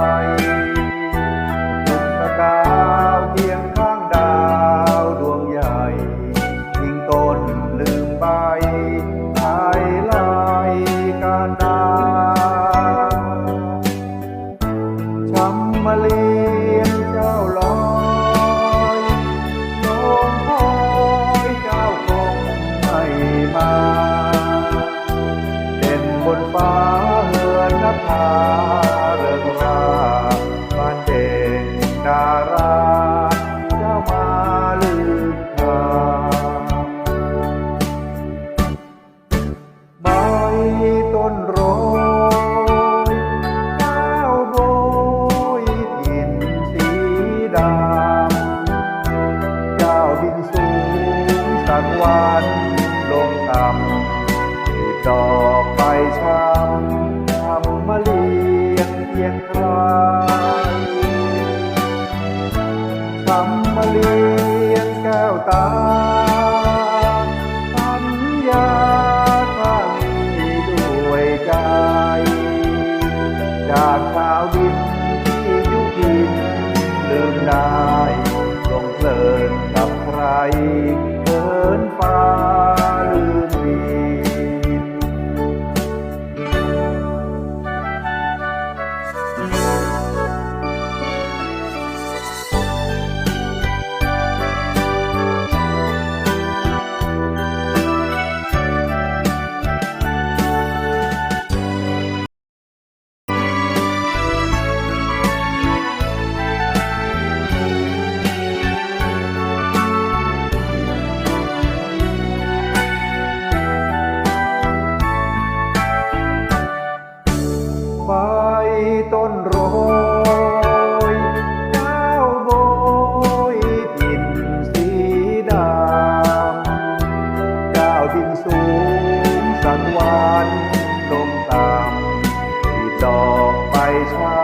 ไปสุขดาวเพียงข้างดาวดวงใหญ่ทิ้งต้นลืมใบไทยลายการดาช้ำมาเลียงเจ้ งสักวันลงต่ำที่ดอกใบช้ำทำมาเลียงเพียงครช้ำมาเลียงแก้วตาสัญญาถ้ามีด้วยใจ จากชาวดินที่ยุพินลืมได้ eyes.